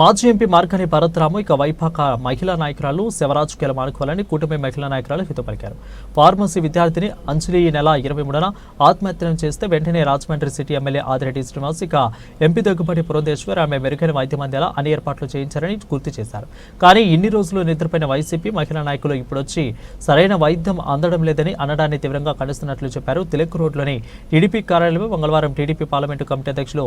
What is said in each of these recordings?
మాజీ ఎంపీ మార్గని భరత్రాము ఇక వైపాక మహిళా నాయకురాలు శివరాజ్ కెలమానుకోవాలని కూటమి మహిళా నాయకురాలు హిత పలికారు ఫార్మసీ విద్యార్థిని అంజలి ఈ నెల ఇరవై మూడున ఆత్మహత్యను చేస్తే వెంటనే రాజమండ్రి సిటీ ఎమ్మెల్యే ఆదిరెడ్డి శ్రీనివాస్ ఇక ఎంపీ దగ్గుబాటి పురంధేశ్వర్ ఆమె మెరుగైన వైద్యం అందేలా అన్ని ఏర్పాట్లు చేయించారని గుర్తు చేశారు. కానీ ఇన్ని రోజులు నిద్రపోయిన వైసీపీ మహిళా నాయకులు ఇప్పుడొచ్చి సరైన వైద్యం అందడం లేదని అనడాన్ని తీవ్రంగా ఖండిస్తున్నట్లు చెప్పారు. తిలక్ రోడ్లోని టీడీపీ కార్యాలయంలో మంగళవారం టీడీపీ పార్లమెంటు కమిటీ అధ్యక్షులు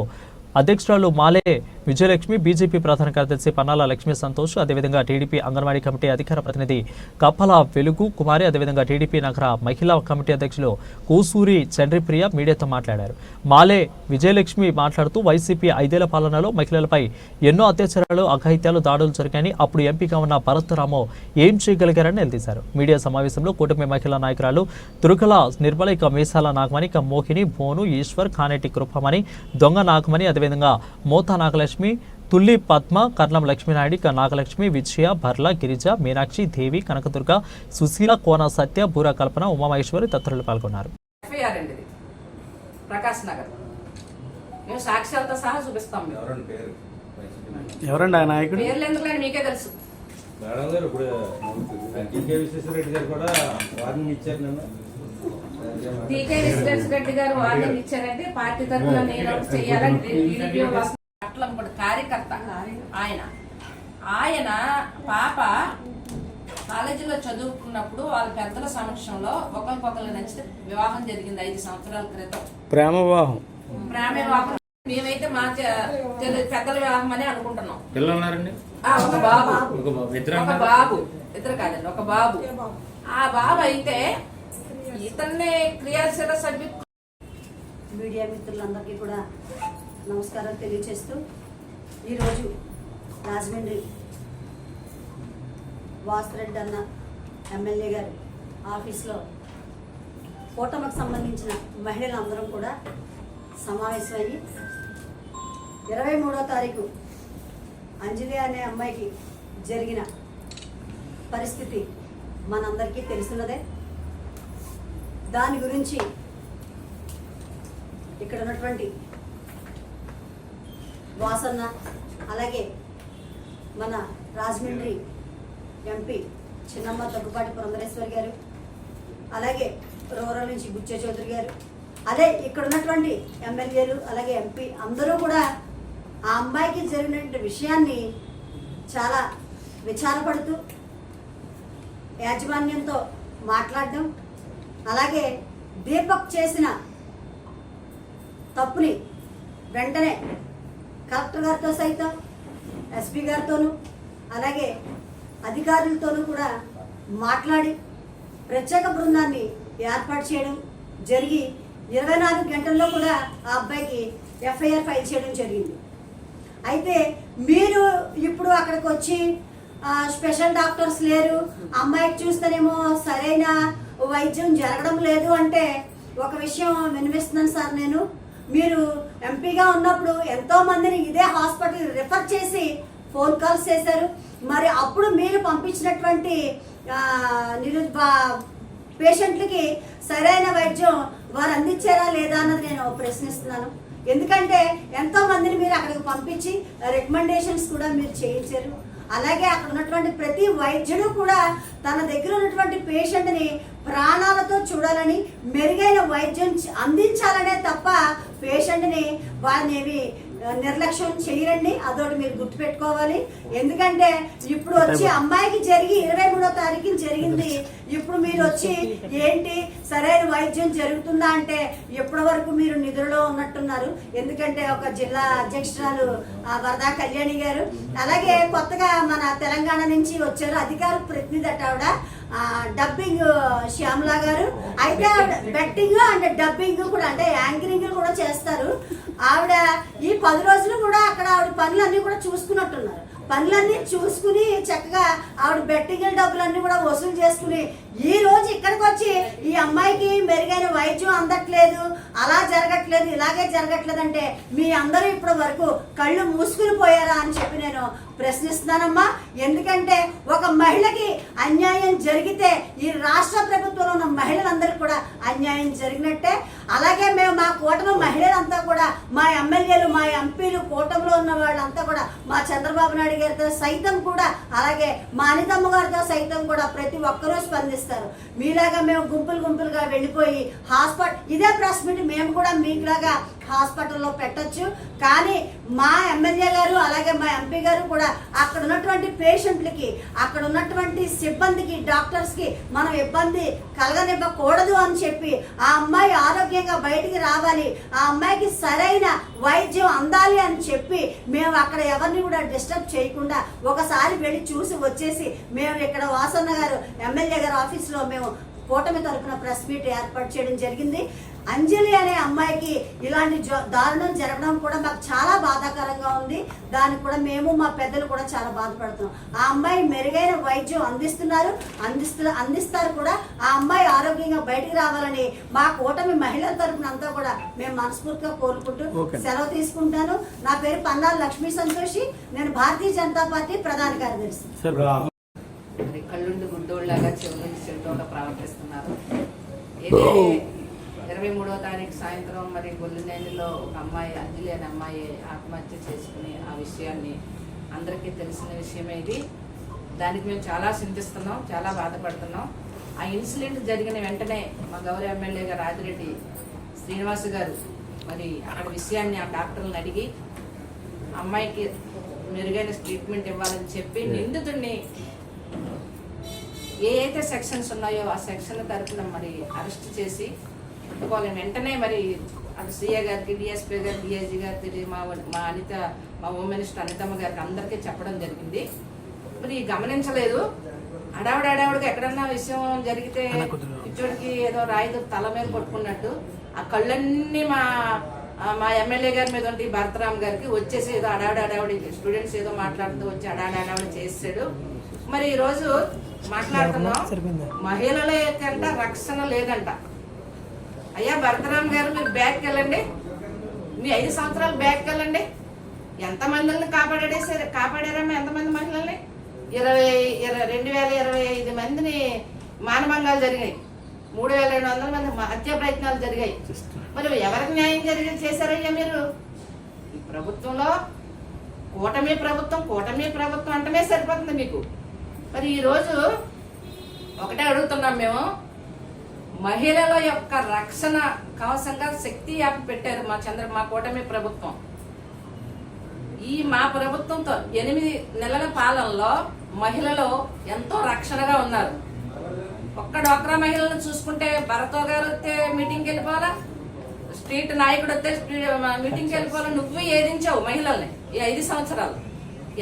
అధ్యక్షురాలు మాలే విజయలక్ష్మి బీజేపీ ప్రధాన కార్యదర్శి పన్నాల లక్ష్మీ సంతోష్ అదేవిధంగా టీడీపీ అంగన్వాడీ కమిటీ అధికార ప్రతినిధి కప్పల వెలుగు కుమారి అదేవిధంగా టీడీపీ నగర మహిళా కమిటీ అధ్యక్షులు కూసూరి చండ్రిప్రియ మీడియాతో మాట్లాడారు. మాలే విజయలక్ష్మి మాట్లాడుతూ వైసీపీ ఐదేళ్ళ పాలనలో మహిళలపై ఎన్నో అత్యాచారాలు అఘాయిత్యాలు దాడులు జరిగాయని అప్పుడు ఎంపీగా ఉన్న భరత్రామో ఏం చేయగలిగారని నిలదీశారు. మీడియా సమావేశంలో కూటమి మహిళా నాయకురాలు తురుకల నిర్మల ఇక మీసాల నాగమణి ఇక మోహిని భోను ఈశ్వర్ కానేటి కృపమణి దొంగ నాగమణి అదేవిధంగా మోతా నాగలక్ష్మి తుల్లి పద్మ కర్ణం లక్ష్మీనాయుడు ఇక నాగలక్ష్మి విజయ భర్ల గిరిజ మీనాక్షి దేవి కనకదుర్గ సుశీల కోన సత్య బూర కల్పన ఉమామహేశ్వరి తదితరులు పాల్గొన్నారు. ఎఫ్ఐఆర్ అండి ఇది. ప్రకాశ్ నగర్. మేము సాక్ష్యాలతో సహా చూపిస్తాం మేము ఎవరండి నాయకుడు. ఎవరండి ఆ నాయకుడు? పేర్లు ఎందుకులేని మీకే తెలుసు. మేడం గారు ఇప్పుడు విశ్వేశ్వరరెడ్డి గారు కూడా వార్నింగ్ ఇచ్చారు నిన్న. టీకే రెసిడెన్స్ రెడ్డి గారు వార్నింగ్ ఇచ్చారంటే పార్టీ తరఫున నేను అట్లంపడు కార్యకర్త ఆయన. ఆయన పాప కాలేజీలో చదువుకున్నప్పుడు వాళ్ళ పెద్దల సమక్షంలో ఒకరికొకరు నచ్చితే వివాహం జరిగింది ఐదు సంవత్సరాల క్రితం. ప్రేమ వివాహం ప్రేమ వివాహం మేమైతే మా పెద్దల వివాహం అని అనుకుంటున్నాం. పిల్లలు ఉన్నారండి ఆ, ఒక బాబు. ఒక? బాబు. ఇద్దరు కాదండి ఒక బాబు? ఆ బాబు అయితే ఇతన్నే క్రియాశీల సభ్యు మీడియా మిత్రులందరికీ కూడా నమస్కారం తెలియజేస్తూ ఈరోజు రాజమండ్రి వాసిరెడ్డి అన్న ఎమ్మెల్యే గారి ఆఫీస్లో కూటమికి సంబంధించిన మహిళలందరం కూడా సమావేశమయ్యి ఇరవై మూడో తారీఖు అంజలి అనే అమ్మాయికి జరిగిన పరిస్థితి మనందరికీ తెలుసున్నదే దాని గురించి ఇక్కడ ఉన్నటువంటి వాసన్న అలాగే మన రాజమండ్రి ఎంపీ చిన్నమ్మ దగ్గుపాటి పురంధరేశ్వరి గారు అలాగే రూరల్ నుంచి బుచ్చే చౌదరి గారు అదే ఇక్కడ ఉన్నటువంటి ఎమ్మెల్యేలు అలాగే ఎంపీ అందరూ కూడా ఆ అమ్మాయికి జరిగినటువంటి విషయాన్ని చాలా విచారపడుతూ యాజమాన్యంతో మాట్లాడడం అలాగే దీపక్ చేసిన తప్పుని వెంటనే కలెక్టర్ గారితో సైతం ఎస్పీ గారితోనూ అలాగే అధికారులతోనూ కూడా మాట్లాడి ప్రత్యేక బృందాన్ని ఏర్పాటు చేయడం జరిగి ఇరవై నాలుగు గంటల్లో కూడా ఆ అబ్బాయికి ఎఫ్ఐఆర్ ఫైల్ చేయడం జరిగింది. అయితే మీరు ఇప్పుడు అక్కడికి వచ్చి స్పెషల్ డాక్టర్స్ లేరు అమ్మాయికి చూస్తేనేమో సరైన వైద్యం జరగడం లేదు అంటే ఒక విషయం వినిపిస్తున్నాను సార్ నేను. మీరు ఎంపీగా ఉన్నప్పుడు ఎంతో మందిని ఇదే హాస్పిటల్ రిఫర్ చేసి ఫోన్ కాల్స్ చేశారు. మరి అప్పుడు మీరు పంపించినటువంటి నిరు పేషెంట్లకి సరైన వైద్యం వారు అందించారా లేదా అన్నది నేను ప్రశ్నిస్తున్నాను. ఎందుకంటే ఎంతో మందిని మీరు అక్కడికి పంపించి రికమెండేషన్స్ కూడా మీరు చేయించారు. అలాగే అక్కడ ఉన్నటువంటి ప్రతి వైద్యుడు కూడా తన దగ్గర ఉన్నటువంటి పేషెంట్ని ప్రాణాలతో చూడాలని మెరుగైన వైద్యం అందించాలనే తప్ప పేషెంట్ని వారిని నిర్లక్ష్యం చేయరండి. అదొకటి మీరు గుర్తుపెట్టుకోవాలి. ఎందుకంటే ఇప్పుడు వచ్చి అమ్మాయికి జరిగి ఇరవై మూడో తారీఖున జరిగింది. ఇప్పుడు మీరు వచ్చి ఏంటి సరైన వైద్యం జరుగుతుందా అంటే ఎప్పటి వరకు మీరు నిధులలో ఉన్నట్టున్నారు? ఎందుకంటే ఒక జిల్లా అధ్యక్షురాలు ఆ, వరదా కళ్యాణి గారు. అలాగే కొత్తగా మన తెలంగాణ నుంచి వచ్చారు అధికార ప్రతినిధి అట ఆవిడ. ఆ, డబ్బింగ్ శ్యామలా గారు. అయితే ఆవిడ బెట్టింగ్ అండ్ డబ్బింగ్ కూడా అంటే యాంకరింగ్ కూడా చేస్తారు. ఆవిడ ఈ పది రోజులు కూడా అక్కడ ఆవిడ పనులన్నీ కూడా చూసుకున్నట్టున్నారు. పనులన్నీ చూసుకుని చక్కగా ఆవిడ బెట్టింగ్ డబ్బులన్నీ కూడా వసూలు చేసుకుని ఈ రోజు ఇక్కడికి వచ్చి ఈ అమ్మాయికి మెరుగైన వైద్యం అందట్లేదు అలా జరగట్లేదు ఇలాగే జరగట్లేదు అంటే మీ అందరూ ఇప్పటి వరకు కళ్ళు మూసుకుని పోయారా అని చెప్పి నేను ప్రశ్నిస్తున్నానమ్మా. ఎందుకంటే ఒక మహిళకి అన్యాయం జరిగితే ఈ రాష్ట్ర ప్రభుత్వంలో ఉన్న మహిళలందరికీ కూడా అన్యాయం జరిగినట్టే. అలాగే మేము కూటమి మహిళలంతా కూడా మా ఎమ్మెల్యేలు మా ఎంపీలు కూటమిలో ఉన్న వాళ్ళంతా కూడా మా చంద్రబాబు నాయుడు గారితో సైతం కూడా అలాగే మా అనితమ్మ గారితో సైతం కూడా ప్రతి ఒక్కరూ స్పందిస్తారు. మీలాగా మేము గుంపులు గుంపులుగా వెళ్ళిపోయి హాస్పిటల్ ఇదే ప్రెస్ మీట్ మేము కూడా మీకులాగా హాస్పిటల్లో పెట్టొచ్చు. కానీ మా ఎమ్మెల్యే గారు అలాగే మా ఎంపీ గారు కూడా అక్కడ ఉన్నటువంటి పేషెంట్లకి అక్కడ ఉన్నటువంటి సిబ్బందికి డాక్టర్స్కి మనం ఇబ్బంది కలగనివ్వకూడదు అని చెప్పి ఆ అమ్మాయి ఆరోగ్యంగా బయటికి రావాలి ఆ అమ్మాయికి సరైన వైద్యం అందాలి అని చెప్పి మేము అక్కడ ఎవరిని కూడా డిస్టర్బ్ చేయకుండా ఒకసారి వెళ్ళి చూసి వచ్చేసి మేము ఇక్కడ వాసన్న గారు ఎమ్మెల్యే గారు ఆఫీస్లో మేము కూటమి తరపున ప్రెస్ మీట్ ఏర్పాటు చేయడం జరిగింది. అంజలి అనే అమ్మాయికి ఇలాంటి జ- దారుణం జరగడం కూడా మాకు చాలా బాధాకరంగా ఉంది. దానికి కూడా మేము మా పెద్దలు కూడా చాలా బాధపడుతున్నాం. ఆ అమ్మాయి మెరుగైన వైద్యం అందిస్తున్నారు. అందిస్తు అందిస్తారు కూడా. ఆ అమ్మాయి ఆరోగ్యంగా బయటికి రావాలని మా కూటమి మహిళల తరపున అంతా కూడా మేము మనస్ఫూర్తిగా కోరుకుంటూ సెలవు తీసుకుంటాను. నా పేరు పన్నాల లక్ష్మీ సంతోషి. నేను భారతీయ జనతా పార్టీ ప్రధాన కార్యదర్శి. కళ్ళుండి గుడ్డోళ్ళలాగా చెవుల చెవిటోళ్ళ ప్రవర్తిస్తున్నారు. ఇరవై మూడవ తారీఖు సాయంత్రం మరి గొల్లినేనిలో ఒక అమ్మాయి అంజలి అనే అమ్మాయి ఆత్మహత్య చేసుకుని ఆ విషయాన్ని అందరికీ తెలిసిన విషయమే ఇది. దానికి మేము చాలా చింతిస్తున్నాం చాలా బాధపడుతున్నాం. ఆ ఇన్సిడెంట్ జరిగిన వెంటనే మా గౌరవ ఎమ్మెల్యే గారు ఆదిరెడ్డి శ్రీనివాస్ గారు మరి అక్కడ విషయాన్ని ఆ డాక్టర్లను అడిగి అమ్మాయికి మెరుగైన ట్రీట్మెంట్ ఇవ్వాలని చెప్పి నిందితుడిని ఏ అయితే సెక్షన్స్ ఉన్నాయో ఆ సెక్షన్ తరపున మరి అరెస్ట్ చేసి వాళ్ళని వెంటనే మరి అటు సీఏ గారికి డిఎస్పీ గారు డిఐజీ గారికి మా మా అనిత మా హోమ్ మినిస్టర్ అనితమ్మ గారికి అందరికీ చెప్పడం జరిగింది. మరి గమనించలేదు. అడావిడ అడావిడికి ఎక్కడన్నా విషయం జరిగితే ఇచ్చోడికి ఏదో రాయితో తల మీద కొట్టుకున్నట్టు ఆ కళ్ళన్నీ మా మా ఎమ్మెల్యే గారి మీద ఉండి భరతరామ్ గారికి వచ్చేసి ఏదో అడావిడ అడావిడి స్టూడెంట్స్ ఏదో మాట్లాడుతూ వచ్చి అడావిడ అడావిడి చేసాడు మరి ఈ రోజు మాట్లాడుతున్నాం. మహిళల కంట రక్షణ లేదంట. అయ్యా భరతరామ్ గారు మీరు బ్యాక్కి వెళ్ళండి. మీ ఐదు సంవత్సరాలు బ్యాక్కి వెళ్ళండి. ఎంతమందిని కాపాడేసారు కాపాడారమ్మా ఎంతమంది మహిళల్ని? ఇరవై ఇరవై రెండు వేల ఇరవై ఐదు మందిని మానభంగాలు జరిగాయి. మూడు వేల రెండు వందల మంది హత్య ప్రయత్నాలు జరిగాయి. మరి ఎవరికి న్యాయం జరిగి చేశారయ్యా మీరు? ఈ ప్రభుత్వంలో కూటమి ప్రభుత్వం కూటమి ప్రభుత్వం అంటమే సరిపోతుంది మీకు. మరి ఈరోజు ఒకటే అడుగుతున్నాం మేము. మహిళల యొక్క రక్షణ కవసంగా శక్తి యాప్ పెట్టారు మా చంద్ర మా కూటమి ప్రభుత్వం. ఈ మా ప్రభుత్వంతో ఎనిమిది నెలల పాలనలో మహిళలు ఎంతో రక్షణగా ఉన్నారు. ఒక్క డోక్రా మహిళలను చూసుకుంటే భరతో గారు వస్తే మీటింగ్కి వెళ్ళిపోవాలా? స్ట్రీట్ నాయకుడు వస్తే మీటింగ్కి వెళ్ళిపోవాలా? నువ్వు వేధించావు మహిళల్ని ఈ ఐదు సంవత్సరాలు.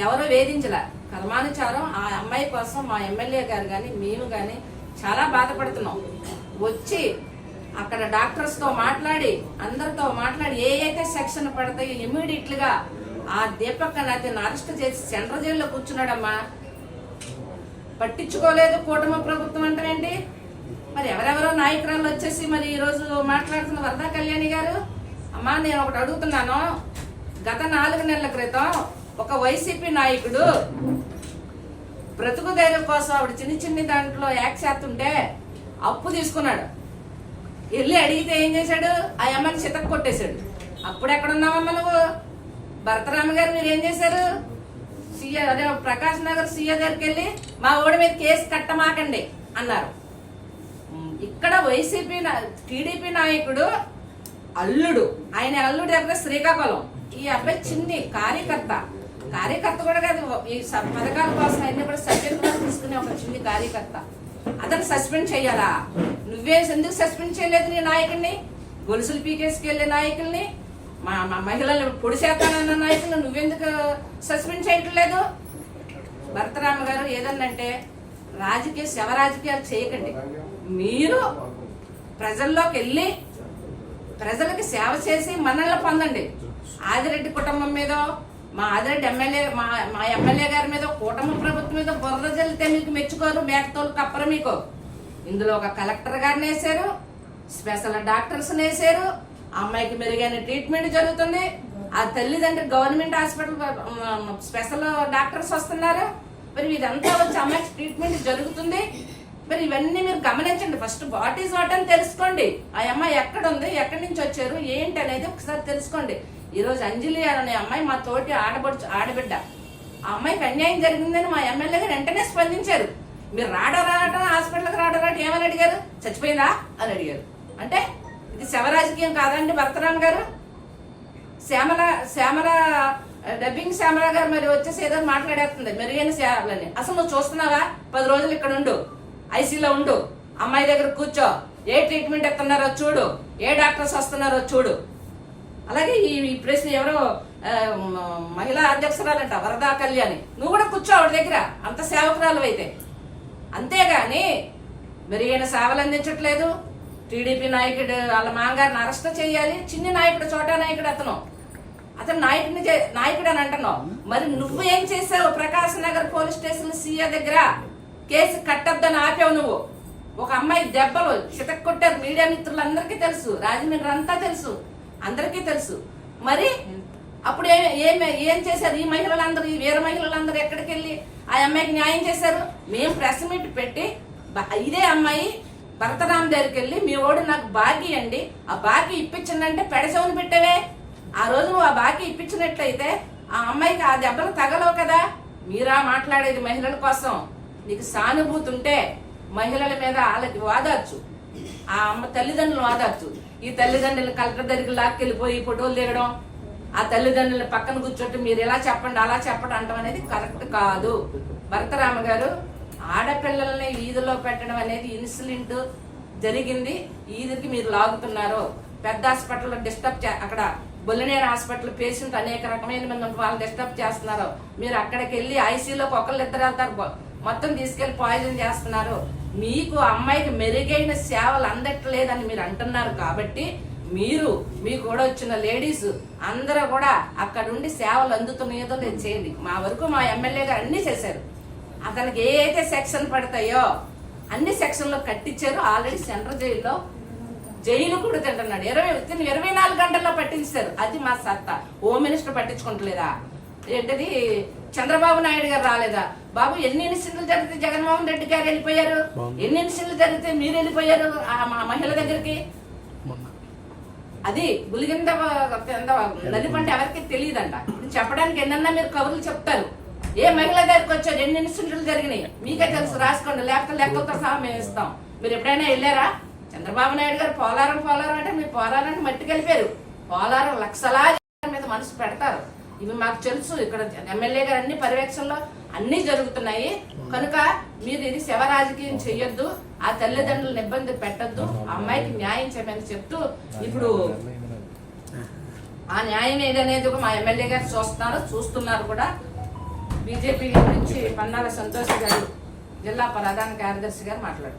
ఎవరు వేధించలే? కర్మానుచారం ఆ అమ్మాయి కోసం మా ఎమ్మెల్యే గారు కానీ మేము కానీ చాలా బాధపడుతున్నాం. వచ్చి అక్కడ డాక్టర్స్తో మాట్లాడి అందరితో మాట్లాడి ఏ అయితే సెక్షన్ పడతాయో ఇమీడియట్గా ఆ దీపక్ అతను అరెస్ట్ చేసి సెంట్రల్ జైల్లో కూర్చున్నాడమ్మా. పట్టించుకోలేదు కూటమి ప్రభుత్వం అంటే మరి ఎవరెవరో నాయకురాలు వచ్చేసి మరి ఈరోజు మాట్లాడుతున్న వరదా కళ్యాణి గారు? అమ్మా నేను ఒకటి అడుగుతున్నాను. గత నాలుగు నెలల క్రితం ఒక వైసీపీ నాయకుడు బ్రతుకు ధైర్యం కోసం ఆవిడ చిన్న చిన్ని దాంట్లో యాక్ట్ చేస్తుంటే అప్పు తీసుకున్నాడు. వెళ్ళి అడిగితే ఏం చేశాడు? ఆ అమ్మని చితక్ కొట్టేశాడు. అప్పుడు ఎక్కడున్నావమ్మా నువ్వు? భరతరామ గారు మీరు ఏం చేశారు? సీఏ అదే ప్రకాష్ నగర్ సీఏ దగ్గరికి వెళ్ళి మా ఓడి మీద కేసు కట్టమాకండి అన్నారు. ఇక్కడ వైసీపీ టీడీపీ నాయకుడు అల్లుడు. ఆయన అల్లుడు దగ్గర శ్రీకాకుళం. ఈ అబ్బాయి చిన్ని కార్యకర్త. కార్యకర్త కూడా కాదు ఈ పథకాల కోసం అన్ని కూడా సత్యం తీసుకునే ఒక చిన్ని కార్యకర్త. అతను సస్పెండ్ చేయాలా? నువ్వే ఎందుకు సస్పెండ్ చేయలేదు నీ నాయకుడిని? గొలుసులు పీకేసుకెళ్ళే వెళ్ళే నాయకుల్ని? మా మా మహిళలు పొడి చేస్తానన్న నాయకులు నువ్వెందుకు సస్పెండ్ చేయట్లేదు? భరతరామ గారు ఏదన్నంటే రాజకీయ శవ రాజకీయాలు చేయకండి. మీరు ప్రజల్లోకి వెళ్ళి ప్రజలకు సేవ చేసి మనల్ని పొందండి. ఆదిరెడ్డి కుటుంబం మీద మా ఆదిరెడ్డి ఎమ్మెల్యే మా మా ఎమ్మెల్యే గారి మీద కూటమి ప్రభుత్వం మీద బురద జల్లితే మీకు మెచ్చుకోరు మేకతోలు కప్పరు మీకు. ఇందులో ఒక కలెక్టర్ గారిని వేశారు స్పెషల్ డాక్టర్స్ వేశారు అమ్మాయికి మెరుగైన ట్రీట్మెంట్ జరుగుతుంది. ఆ తల్లిదండ్రులు గవర్నమెంట్ హాస్పిటల్ స్పెషల్ డాక్టర్స్ వస్తున్నారు. మరి ఇదంతా వచ్చి అమ్మాయికి ట్రీట్మెంట్ జరుగుతుంది. మరి ఇవన్నీ మీరు గమనించండి. ఫస్ట్ వాట్ ఈజ్ వాట్ అని తెలుసుకోండి. ఆ అమ్మాయి ఎక్కడ ఉంది ఎక్కడి నుంచి వచ్చారు ఏంటి అనేది ఒకసారి తెలుసుకోండి. ఈరోజు అంజలి అనే అమ్మాయి మా తోటి ఆడబడు ఆడబిడ్డ. ఆ అమ్మాయికి అన్యాయం జరిగిందని మా ఎమ్మెల్యే గారు వెంటనే స్పందించారు. మీరు రాడో రావటం హాస్పిటల్కి రాడో రావటం ఏమని అడిగారు? చచ్చిపోయిందా? అని అడిగారు. అంటే ఇది శవరాజకీయం కాదండి భరతరామ్ గారు. శ్యామల శ్యామల డబ్బింగ్ శ్యామల గారు మరి వచ్చేసి ఏదో మాట్లాడేస్తుంది. మెరుగైన సేవలని అసలు నువ్వు చూస్తున్నావా? పది రోజులు ఇక్కడ ఉండు. ఐసీలో ఉండు. అమ్మాయి దగ్గర కూర్చో. ఏ ట్రీట్మెంట్ ఇస్తున్నారో చూడు. ఏ డాక్టర్స్ వస్తున్నారో చూడు. అలాగే ఈ ప్రెస్ ఎవరో మహిళా అధ్యక్షురాలంట వరదా కళ్యాణి. నువ్వు కూడా కూర్చో ఆవిడ దగ్గర అంత సేవకురాలు అయితే. అంతేగాని మెరుగైన సేవలు అందించట్లేదు. టీడీపీ నాయకుడు వాళ్ళ మామగారిని అరెస్ట్ చేయాలి. చిన్ని నాయకుడు చోటా నాయకుడు అతను. అతను నాయకుడిని చే- నాయకుడు అని అంటున్నావు. మరి నువ్వు ఏం చేసావు? Prakash Nagar police station CA దగ్గర కేసు కట్టొద్దని ఆపావు నువ్వు. ఒక అమ్మాయి దెబ్బలు చితక్కొట్టారు. మీడియా మిత్రులందరికీ తెలుసు. రాజమండ్రి అంతా తెలుసు. అందరికీ తెలుసు. మరి అప్పుడు ఏం ఏం ఏం చేశారు? ఈ మహిళలందరూ ఈ వీర మహిళలందరూ ఎక్కడికి వెళ్ళి ఆ అమ్మాయికి న్యాయం చేశారు? మేము ప్రెస్ మీట్ పెట్టి ఇదే అమ్మాయి భరతరామ్ దగ్గరికి వెళ్ళి మీ ఓడు నాకు బాకీ అండి. ఆ బాకీ ఇప్పించిందంటే పెడసవును పెట్టవే. ఆ రోజు నువ్వు ఆ బాకీ ఇప్పించినట్లయితే ఆ అమ్మాయికి ఆ దెబ్బలు తగలవు కదా. మీరా మాట్లాడేది మహిళల కోసం. నీకు సానుభూతి ఉంటే మహిళల మీద వాళ్ళకి వాదచ్చు ఆ అమ్మ తల్లిదండ్రులు వాదచ్చు ఈ తల్లిదండ్రులు కలెక్టర్ దగ్గరికి లాక్కెళ్ళిపోయి ఫోటోలు దిగడం ఆ తల్లిదండ్రుల పక్కన కూర్చోటి మీరు ఎలా చెప్పండి అలా చెప్పండి అంటాం అనేది కరెక్ట్ కాదు. భరతరామ గారు ఆడపిల్లల్ని వీధిలో పెట్టడం అనేది ఇన్సిడెంట్ జరిగింది. ఈదికి మీరు లాగుతున్నారు. పెద్ద హాస్పిటల్లో డిస్టర్బ్ అక్కడ బొల్లినేరు హాస్పిటల్ పేషెంట్ అనేక రకమైన మంది వాళ్ళు డిస్టర్బ్ చేస్తున్నారు. మీరు అక్కడికి వెళ్ళి ఐసీలోకి ఒకళ్ళు ఇద్దరు వెళ్తారు. మొత్తం తీసుకెళ్ళి పాయిజన్ చేస్తున్నారు. మీకు అమ్మాయికి మెరుగైన సేవలు అందట్లేదని మీరు అంటున్నారు కాబట్టి మీరు మీకు కూడా వచ్చిన లేడీస్ అందరూ కూడా అక్కడ ఉండి సేవలు అందుతున్నాయో నేను చేయండి. మా వరకు మా ఎమ్మెల్యే గారు అన్ని చేశారు. అతనికి ఏ అయితే సెక్షన్ పడతాయో అన్ని సెక్షన్లో కట్టించారు. ఆల్రెడీ సెంట్రల్ జైల్లో జైలు కూడా తింటున్నాడు. ఇరవై ఇరవై నాలుగు గంటల్లో పట్టించారు. అది మా సత్తా. హోమ్ మినిస్టర్ పట్టించుకుంటలేదా? ఏంటది? చంద్రబాబు నాయుడు గారు రాలేదా? బాబు ఎన్ని ఇన్సిడెంట్లు జరిగితే జగన్మోహన్ రెడ్డి గారు వెళ్ళిపోయారు? ఎన్ని ఇన్సిడెంట్లు జరిగితే మీరు వెళ్ళిపోయారు ఆ మా మహిళ దగ్గరికి? అది గులిగింద కింద నలిపంటే ఎవరికి తెలియదంట. ఇప్పుడు చెప్పడానికి ఎన్నన్నా మీరు కబుర్లు చెప్తారు. ఏ మహిళ దగ్గరికి వచ్చారు? ఎన్ని ఇన్సిడెంట్లు జరిగినాయి? మీకే తెలుసు రాసుకోండి. లేకపోతే లెక్కలతో సహా మేము ఇస్తాం. మీరు ఎప్పుడైనా వెళ్ళారా? చంద్రబాబు నాయుడు గారు పోలారం పోలారం అంటే మీరు పోలారానికి మట్టి కలిపారు. పోలారం లక్షలాది మీద మనసు పెడతారు. ఇవి మాకు తెలుసు. ఇక్కడ ఎమ్మెల్యే గారు అన్ని పర్యవేక్షణలో అన్ని జరుగుతున్నాయి. కనుక మీరు ఇది శవ రాజకీయం చెయ్యొద్దు. ఆ తల్లిదండ్రులను ఇబ్బంది పెట్టద్దు. ఆ అమ్మాయికి న్యాయం చేయమని చెప్తూ ఇప్పుడు ఆ న్యాయం ఏదనేది ఒక మా ఎమ్మెల్యే గారు చూస్తున్నారు చూస్తున్నారు కూడా. బీజేపీ నుంచి పన్నాల సంతోష్ గారు జిల్లా ప్రధాన కార్యదర్శి గారు మాట్లాడారు.